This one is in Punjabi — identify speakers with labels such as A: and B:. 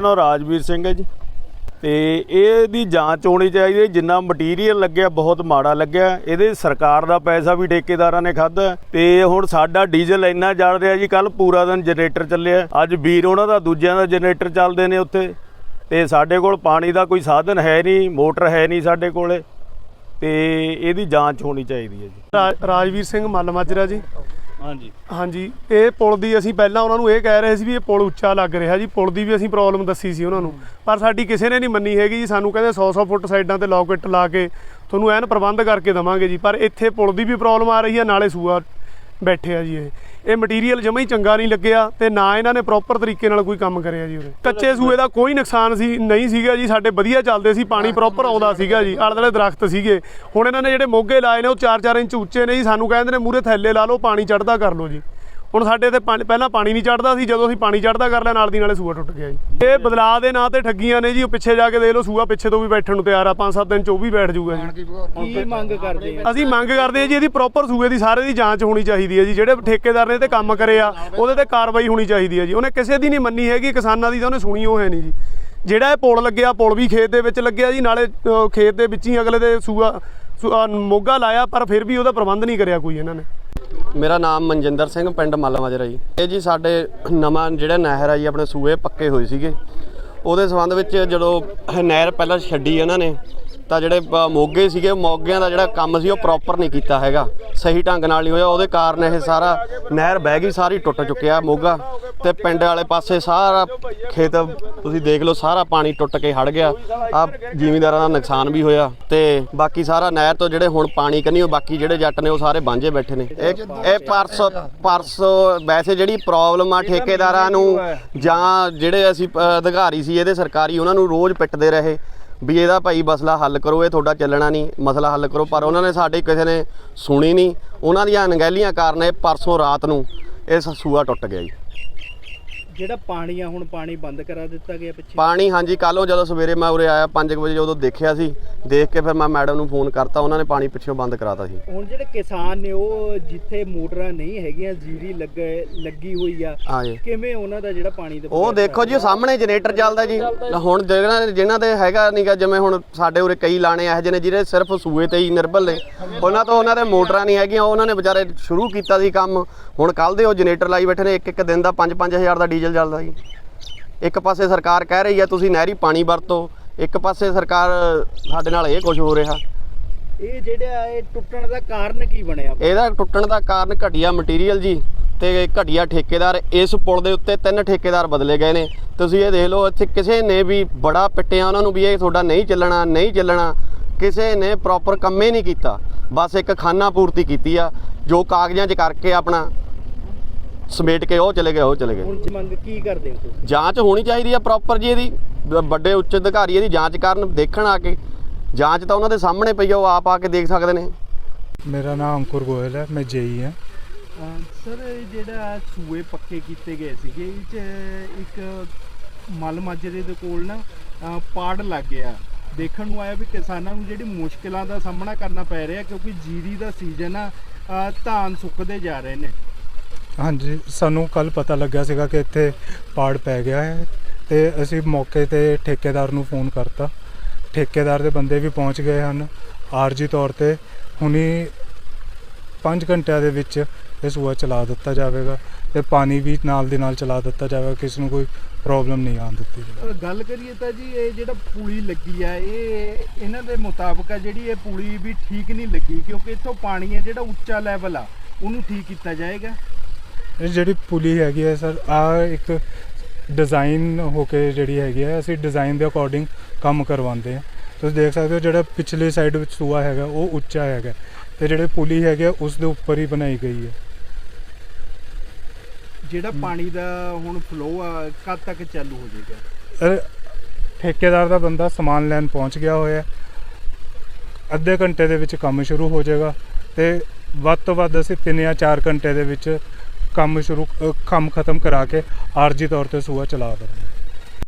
A: ਮੇਰਾ ਨਾਮ ਰਾਜਵੀਰ ਸਿੰਘ ਹੈ ਜੀ। ਤੇ ਇਹਦੀ ਜਾਂਚ ਹੋਣੀ ਚਾਹੀਦੀ ਹੈ। ਜਿੰਨਾ ਮਟੀਰੀਅਲ ਲੱਗਿਆ, ਬਹੁਤ ਮਾੜਾ ਲੱਗਿਆ। ਇਹਦੇ ਸਰਕਾਰ ਦਾ ਪੈਸਾ ਵੀ ਠੇਕੇਦਾਰਾਂ ਨੇ ਖਾਦਾ ਤੇ ਹੁਣ ਸਾਡਾ ਡੀਜ਼ਲ ਇੰਨਾ ਜਲ ਰਿਹਾ ਜੀ ਕੱਲ ਪੂਰਾ ਦਿਨ ਜਨਰੇਟਰ ਚੱਲਿਆ। ਅੱਜ ਵੀਰ ਉਹਨਾਂ ਦਾ, ਦੂਜਿਆਂ ਦਾ ਜਨਰੇਟਰ ਚੱਲਦੇ ਨੇ ਉੱਥੇ। ਤੇ ਸਾਡੇ ਕੋਲ ਪਾਣੀ ਦਾ ਕੋਈ ਸਾਧਨ ਹੈ ਨਹੀਂ, ਮੋਟਰ ਹੈ ਨਹੀਂ ਸਾਡੇ ਕੋਲੇ। ਤੇ ਇਹਦੀ ਜਾਂਚ ਹੋਣੀ ਚਾਹੀਦੀ ਹੈ ਜੀ।
B: ਰਾ- ਰਾਜਵੀਰ ਸਿੰਘ, ਮੱਲ ਮਾਜਰਾ ਜੀ।
A: ਹਾਂਜੀ।
B: ਹਾਂਜੀ ਇਹ ਪੁਲ ਦੀ ਅਸੀਂ ਪਹਿਲਾਂ ਉਹਨਾਂ ਨੂੰ ਇਹ ਕਹਿ ਰਹੇ ਸੀ ਵੀ ਇਹ ਪੁਲ ਉੱਚਾ ਲੱਗ ਰਿਹਾ ਜੀ ਪੁਲ ਦੀ ਵੀ ਅਸੀਂ ਪ੍ਰੋਬਲਮ ਦੱਸੀ ਸੀ ਉਹਨਾਂ ਨੂੰ। ਪਰ ਸਾਡੀ ਕਿਸੇ ਨੇ ਨਹੀਂ ਮੰਨੀ ਹੈਗੀ ਜੀ ਸਾਨੂੰ ਕਹਿੰਦੇ 100-100 ਫੁੱਟ ਸਾਈਡਾਂ ਤੇ ਲੌਕਟ ਲਾ ਕੇ ਤੁਹਾਨੂੰ ਐਨ ਪ੍ਰਬੰਧ ਕਰਕੇ ਦਵਾਂਗੇ ਜੀ ਪਰ ਇੱਥੇ ਪੁਲ ਦੀ ਵੀ ਪ੍ਰੋਬਲਮ ਆ ਰਹੀ ਹੈ ਨਾਲੇ ਸੂਆ ਬੈਠੇ ਆ ਜੀ ਇਹ। ਇਹ ਮਟੀਰੀਅਲ ਜਮਾ ਹੀ ਚੰਗਾ ਨਹੀਂ ਲੱਗਿਆ ਤੇ ਨਾ ਇਹਨਾਂ ਨੇ ਪ੍ਰੋਪਰ ਤਰੀਕੇ ਨਾਲ ਕੋਈ ਕੰਮ ਕਰਿਆ ਜੀ ਉਰੇ। ਕੱਚੇ ਸੂਏ ਦਾ ਕੋਈ ਨੁਕਸਾਨ ਸੀ, ਨਹੀਂ ਸੀਗਾ ਜੀ, ਸਾਡੇ ਵਧੀਆ ਚੱਲਦੇ ਸੀ, ਪਾਣੀ ਪ੍ਰੋਪਰ ਆਉਂਦਾ ਸੀਗਾ ਜੀ ਆਲੇ ਦੁਆਲੇ ਦਰਖਤ ਸੀਗੇ। ਹੁਣ ਇਹਨਾਂ ਨੇ ਜਿਹੜੇ ਮੋਗੇ ਲਾਏ ਨੇ, ਉਹ 4-4 ਇੰਚ ਉੱਚੇ ਨੇ ਜੀ, ਸਾਨੂੰ ਕਹਿੰਦੇ ਨੇ ਮੂਰੇ ਥੈਲੇ ਲਾ ਲਓ, ਪਾਣੀ ਚੜਦਾ ਕਰ ਲਓ ਜੀ। ਹੁਣ ਸਾਡੇ ਤੇ ਪਾਣੀ- ਪਹਿਲਾਂ ਪਾਣੀ ਨਹੀਂ ਚੜਦਾ ਸੀ ਜਦੋਂ ਅਸੀਂ ਪਾਣੀ ਚੜਦਾ ਕਰ ਲਿਆ ਨਾਲ ਦੀ ਨਾਲੇ ਸੂਆ ਟੁੱਟ ਗਿਆ ਜੀ। ਇਹ ਬਦਲਾਅ ਦੇ ਨਾਂ ਤੇ ਠੱਗੀਆਂ ਨੇ ਜੀ ਉਹ ਪਿੱਛੇ ਜਾ ਕੇ ਦੇਖ ਲਓ ਸੂਆ ਪਿੱਛੇ ਤੋਂ ਵੀ ਬੈਠਣ ਨੂੰ ਤਿਆਰ ਆ 5-7 ਦਿਨ ਚ ਉਹ ਵੀ ਬੈਠ ਜਾਊਗਾ ਜੀ।
C: ਕੀ ਮੰਗ ਕਰਦੇ ਆ?
B: ਅਸੀਂ ਮੰਗ ਕਰਦੇ ਹਾਂ ਜੀ ਇਹਦੀ ਪ੍ਰੋਪਰ ਸੂਏ ਦੀ ਸਾਰੇ ਦੀ ਜਾਂਚ ਹੋਣੀ ਚਾਹੀਦੀ ਹੈ ਜੀ ਜਿਹੜੇ ਠੇਕੇਦਾਰ ਨੇ ਤੇ ਕੰਮ ਕਰਿਆ ਉਹਦੇ ਤੇ ਕਾਰਵਾਈ ਹੋਣੀ ਚਾਹੀਦੀ ਹੈ ਜੀ। ਉਹਨੇ ਕਿਸੇ ਦੀ ਨਹੀਂ ਮੰਨੀ ਹੈਗੀ ਕਿਸਾਨਾਂ ਦੀ ਤਾਂ ਉਹਨੇ ਸੁਣੀ ਉਹ ਹੈ ਨਹੀਂ ਜੀ। ਜਿਹੜਾ ਇਹ ਪੁਲ ਲੱਗਿਆ ਪੁਲ ਵੀ ਖੇਤ ਦੇ ਵਿੱਚ ਲੱਗਿਆ ਜੀ ਨਾਲੇ ਖੇਤ ਦੇ ਵਿੱਚ ਹੀ ਅਗਲੇ ਦੇ ਸੂਆ ਸੂਆ- ਮੋਗਾ ਲਾਇਆ ਪਰ ਫਿਰ ਵੀ ਉਹਦਾ ਪ੍ਰਬੰਧ ਨਹੀਂ ਕਰਿਆ ਕੋਈ ਇਹਨਾਂ ਨੇ।
D: ਮੇਰਾ ਨਾਮ ਮਨਜਿੰਦਰ ਸਿੰਘ, ਪਿੰਡ ਮੱਲਾ ਜੀ। ਇਹ ਜੀ ਸਾਡੇ ਨਵਾਂ ਜਿਹੜਾ ਨਹਿਰ ਆ ਜੀ, ਆਪਣੇ ਸੂਏ ਪੱਕੇ ਹੋਏ ਸੀਗੇ। ਉਹਦੇ ਸੰਬੰਧ ਵਿੱਚ ਜਦੋਂ ਨਹਿਰ ਪਹਿਲਾਂ ਛੱਡੀ ਇਹਨਾਂ ਨੇ, ਤਾਂ ਜਿਹੜੇ ਮੋਗੇ ਸੀਗੇ, ਮੋਗਿਆਂ ਦਾ ਜਿਹੜਾ ਕੰਮ ਸੀ, ਉਹ ਪ੍ਰੋਪਰ ਨਹੀਂ ਕੀਤਾ ਹੈਗਾ। ਸਹੀ ਢੰਗ ਨਾਲ ਨਹੀਂ ਹੋਇਆ। ਉਹਦੇ ਕਾਰਨ ਇਹ ਸਾਰਾ ਨਹਿਰ ਬਹਿ ਗਈ, ਸਾਰੀ ਟੁੱਟ ਚੁੱਕਿਆ ਮੋਗਾ। ਤੇ ਪਿੰਡ ਵਾਲੇ ਪਾਸੇ ਸਾਰਾ ਖੇਤ ਤੁਸੀਂ ਦੇਖ ਲਓ ਸਾਰਾ ਪਾਣੀ ਟੁੱਟ ਕੇ ਹੜ ਗਿਆ। ਆ ਜ਼ਿਮੀਂਦਾਰਾਂ ਦਾ ਨੁਕਸਾਨ ਵੀ ਹੋਇਆ ਤੇ ਬਾਕੀ ਸਾਰਾ ਨਹਿਰ ਤੋਂ ਜਿਹੜੇ ਹੁਣ ਪਾਣੀ ਕੰਨੀ ਉਹ ਬਾਕੀ ਜਿਹੜੇ ਜੱਟ ਨੇ ਉਹ ਸਾਰੇ ਬਾਂਝੇ ਬੈਠੇ ਨੇ। ਇਹ ਇਹ ਪਰਸ ਪਰਸ ਵੈਸੇ ਜਿਹੜੀ ਪ੍ਰੋਬਲਮ ਆ ਠੇਕੇਦਾਰਾਂ ਨੂੰ ਜਾਂ ਜਿਹੜੇ ਅਸੀਂ ਅ, ਅਧਿਕਾਰੀ ਸੀ ਇਹਦੇ ਸਰਕਾਰੀ ਉਹਨਾਂ ਨੂੰ ਰੋਜ਼ ਪਿੱਟਦੇ ਰਹੇ ਵੀ ਇਹਦਾ ਭਾਈ ਮਸਲਾ ਹੱਲ ਕਰੋ ਇਹ ਤੁਹਾਡਾ ਚੱਲਣਾ ਨਹੀਂ ਮਸਲਾ ਹੱਲ ਕਰੋ। ਪਰ ਉਹਨਾਂ ਨੇ ਸਾਡੇ ਕਿਸੇ ਨੇ ਸੁਣੀ ਨਹੀਂ। ਉਹਨਾਂ ਦੀਆਂ ਅਣਗਹਿਲੀਆਂ ਕਾਰਨ ਇਹ ਪਰਸੋਂ ਰਾਤ ਨੂੰ ਇਹ ਸ- ਸੂਆ ਟੁੱਟ ਗਿਆ ਜੀ।
C: ਜਿਹੜਾ ਪਾਣੀ ਆ ਹੁਣ ਪਾਣੀ ਬੰਦ ਕਰਾ ਦਿੱਤਾ ਗਿਆ ਪਿੱਛੇ?
D: ਪਾਣੀ ਹਾਂਜੀ ਕੱਲੋਂ ਜਦੋਂ ਸਵੇਰੇ ਮੈਂ ਉਰੇ ਆਇਆ 5 ਵਜੇ ਜਦੋਂ ਦੇਖਿਆ ਸੀ ਦੇਖ ਕੇ ਫਿਰ ਮੈਂ ਮੈਡਮ ਨੂੰ ਫੋਨ ਕਰਤਾ ਉਹਨਾਂ ਨੇ ਪਾਣੀ ਪਿੱਛੋਂ ਬੰਦ ਕਰਾਤਾ ਸੀ।
C: ਹੁਣ ਜਿਹੜੇ ਕਿਸਾਨ ਨੇ ਉਹ ਜਿੱਥੇ ਮੋਟਰਾਂ ਨਹੀਂ ਹੈਗੀਆਂ ਜੀਰੀ ਲੱਗ ਲੱਗੀ ਹੋਈ ਆ
D: ਹਾਂਜੀ
C: ਕਿਵੇਂ ਉਹਨਾਂ ਦਾ ਜਿਹੜਾ ਪਾਣੀ ਦਾ
D: ਉਹ ਦੇਖੋ ਜੀ ਉਹ ਸਾਹਮਣੇ ਜਨਰੇਟਰ ਚੱਲਦਾ ਜੀ। ਹੁਣ ਜਿਹਨਾਂ ਜਿਨ੍ਹਾਂ ਦੇ ਹੈਗਾ ਨਹੀਂਗਾ ਜਿਵੇਂ ਹੁਣ ਸਾਡੇ ਉਰੇ ਕਈ ਲਾਣੇ ਇਹੋ ਜਿਹੇ ਨੇ ਜਿਹੜੇ ਸਿਰਫ ਸੂਏ ਤੇ ਹੀ ਨਿਰਭਰ ਨੇ। ਉਹਨਾਂ ਤੋਂ ਉਹਨਾਂ ਦੇ ਮੋਟਰਾਂ ਨਹੀਂ ਹੈਗੀਆਂ ਉਹਨਾਂ ਨੇ ਵਿਚਾਰੇ ਸ਼ੁਰੂ ਕੀਤਾ ਸੀ ਕੰਮ। ਹੁਣ ਕੱਲ ਦੇ ਉਹ ਜਨਰੇਟਰ ਲਾਈ ਬੈਠੇ ਨੇ ਇੱਕ ਇੱਕ ਦਿਨ ਦਾ 5-5000 ਦਾ ਡੀਜ਼ਲ ਚੱਲਦਾ ਜੀ। ਇੱਕ ਪਾਸੇ ਸਰਕਾਰ ਕਹਿ ਰਹੀ ਹੈ ਤੁਸੀਂ ਨਹਿਰੀ ਪਾਣੀ ਵਰਤੋ। ਇੱਕ ਪਾਸੇ ਸਰਕਾਰ ਸਾਡੇ ਨਾਲ ਇਹ ਕੁਝ ਹੋ ਰਿਹਾ।
C: ਇਹ ਜਿਹੜਾ ਇਹ ਟੁੱਟਣ ਦਾ ਕਾਰਨ ਕੀ ਬਣਿਆ?
D: ਇਹਦਾ ਟੁੱਟਣ ਦਾ ਕਾਰਨ ਘਟੀਆ ਮਟੀਰੀਅਲ ਜੀ ਤੇ ਘਟੀਆ ਠੇਕੇਦਾਰ। ਇਸ ਪੁਲ ਦੇ ਉੱਤੇ ਤਿੰਨ ਠੇਕੇਦਾਰ ਬਦਲੇ ਗਏ ਨੇ। ਤੁਸੀਂ ਇਹ ਦੇਖ ਲਓ ਇੱਥੇ ਕਿਸੇ ਨੇ ਵੀ ਬੜਾ ਪਿੱਟਿਆ ਉਹਨਾਂ ਨੂੰ ਵੀ ਇਹ ਤੁਹਾਡਾ ਨਹੀਂ ਚੱਲਣਾ ਨਹੀਂ ਚੱਲਣਾ। ਕਿਸੇ ਨੇ ਪ੍ਰੋਪਰ ਕੰਮੇ ਨਹੀਂ ਕੀਤਾ। ਬਸ ਇੱਕ ਖਾਨਾ ਪੂਰਤੀ ਕੀਤੀ ਆ ਜੋ ਕਾਗਜ਼ਾਂ 'ਚ ਕਰਕੇ ਆਪਣਾ। ਸਮੇਟ ਕੇ ਉਹ ਚਲੇ ਗਏ ਉਹ ਚਲੇ ਗਏ।
C: ਹੁਣ ਜੀ ਮੰਗ ਕੀ ਕਰਦੇ ਹੋ ਤੁਸੀਂ?
D: ਜਾਂਚ ਹੋਣੀ ਚਾਹੀਦੀ ਆ ਪ੍ਰੋਪਰ ਜੀ ਇਹਦੀ। ਵੱਡੇ ਉੱਚ ਅਧਿਕਾਰੀ ਇਹਦੀ ਜਾਂਚ ਕਰਨ ਦੇਖਣ ਆ ਕੇ। ਜਾਂਚ ਤਾਂ ਉਹਨਾਂ ਦੇ ਸਾਹਮਣੇ ਪਈ ਆ ਉਹ ਆਪ ਆ ਕੇ ਦੇਖ ਸਕਦੇ ਨੇ।
E: ਮੇਰਾ ਨਾਮ ਅੰਕੁਰ ਗੋਇਲ ਹੈ ਮੈਂ ਜੇਈ ਹਾਂ।
C: ਸਰ ਜਿਹੜਾ ਸੂਏ ਪੱਕੇ ਕੀਤੇ ਗਏ ਸੀਗੇ ਇਹ ਚ ਇੱਕ ਮਲ ਮਾਜਰੇ ਦੇ ਕੋਲ ਨਾ ਪਾੜ ਲੱਗ ਗਿਆ। ਦੇਖਣ ਨੂੰ ਆਇਆ ਵੀ ਕਿਸਾਨਾਂ ਨੂੰ ਜਿਹੜੀ ਮੁਸ਼ਕਲਾਂ ਦਾ ਸਾਹਮਣਾ ਕਰਨਾ ਪੈ ਰਿਹਾ ਕਿਉਂਕਿ ਜੀਰੀ ਦਾ ਸੀਜ਼ਨ ਆ ਧਾਨ ਸੁੱਕਦੇ ਜਾ ਰਹੇ ਨੇ।
E: ਹਾਂਜੀ, ਸਾਨੂੰ ਕੱਲ ਪਤਾ ਲੱਗਿਆ ਸੀਗਾ ਕਿ ਇੱਥੇ ਪਾੜ ਪੈ ਗਿਆ ਹੈ ਤੇ ਅਸੀਂ ਮੌਕੇ ਤੇ ਠੇਕੇਦਾਰ ਨੂੰ ਫੋਨ ਕਰਤਾ। ਠੇਕੇਦਾਰ ਦੇ ਬੰਦੇ ਵੀ ਪਹੁੰਚ ਗਏ ਹਨ। ਆਰਜੀ ਤੌਰ ਤੇ ਹੁਣੀ 5 ਘੰਟਿਆਂ ਦੇ ਵਿੱਚ ਇਹ ਸੂਆ ਚਲਾ ਦਿੱਤਾ ਜਾਵੇਗਾ ਤੇ ਪਾਣੀ ਵੀ ਨਾਲ ਦੀ ਨਾਲ ਚਲਾ ਦਿੱਤਾ ਜਾਵੇਗਾ, ਕਿਸੇ ਨੂੰ ਕੋਈ ਪ੍ਰੋਬਲਮ ਨਹੀਂ ਆਉਣ ਦਿੱਤੀ ਜਾਵੇਗੀ।
C: ਗੱਲ ਕਰੀਏ ਤਾਂ ਜੀ, ਇਹ ਜਿਹੜਾ ਪੁਲੀ ਲੱਗੀ ਆ, ਇਹ ਇਹਨਾਂ ਦੇ ਮੁਤਾਬਕ ਆ ਜਿਹੜੀ ਇਹ ਪੁਲੀ ਵੀ ਠੀਕ ਨਹੀਂ ਲੱਗੀ, ਕਿਉਂਕਿ ਇੱਥੋਂ ਪਾਣੀ ਹੈ ਜਿਹੜਾ ਉੱਚਾ ਲੈਵਲ ਆ, ਉਹਨੂੰ ਠੀਕ ਕੀਤਾ ਜਾਏਗਾ।
E: ਜਿਹੜੀ ਪੁਲੀ ਹੈਗੀ ਹੈ ਸਰ ਆ ਇੱਕ ਡਿਜ਼ਾਈਨ ਹੋ ਕੇ ਜਿਹੜੀ ਹੈਗੀ ਹੈ ਅਸੀਂ ਡਿਜ਼ਾਈਨ ਦੇ ਅਕੋਰਡਿੰਗ ਕੰਮ ਕਰਵਾਉਂਦੇ ਹਾਂ। ਤੁਸੀਂ ਦੇਖ ਸਕਦੇ ਹੋ ਜਿਹੜਾ ਪਿਛਲੀ ਸਾਈਡ ਵਿੱਚ ਸੂਆ ਹੈਗਾ ਉਹ ਉੱਚਾ ਹੈਗਾ। ਤੇ ਜਿਹੜੇ ਪੁਲੀ ਹੈਗੇ ਆ, ਉਸ ਦੇ ਉੱਪਰ ਹੀ ਬਣਾਈ ਗਈ ਹੈ।
C: ਜਿਹੜਾ ਪਾਣੀ ਦਾ ਹੁਣ ਫਲੋ ਆ ਕਦ ਤੱਕ ਚਾਲੂ ਹੋ ਜਾਏਗਾ?
E: ਠੇਕੇਦਾਰ ਦਾ ਬੰਦਾ ਸਮਾਨ ਲੈਣ ਪਹੁੰਚ ਗਿਆ ਹੋਇਆ। ਅੱਧੇ ਘੰਟੇ ਦੇ ਵਿੱਚ ਕੰਮ ਸ਼ੁਰੂ ਹੋ ਜਾਏਗਾ ਤੇ ਵੱਧ ਤੋਂ ਵੱਧ ਅਸੀਂ 3 ਜਾਂ 4 ਘੰਟੇ ਦੇ ਵਿੱਚ ਕੰਮ ਸ਼ੁਰੂ ਕੰਮ ਖਤਮ ਕਰਾ ਕੇ ਆਰਜੀ ਤੌਰ ਤੇ ਸੂਆ ਚਲਾ ਦੇਵਾਂਗੇ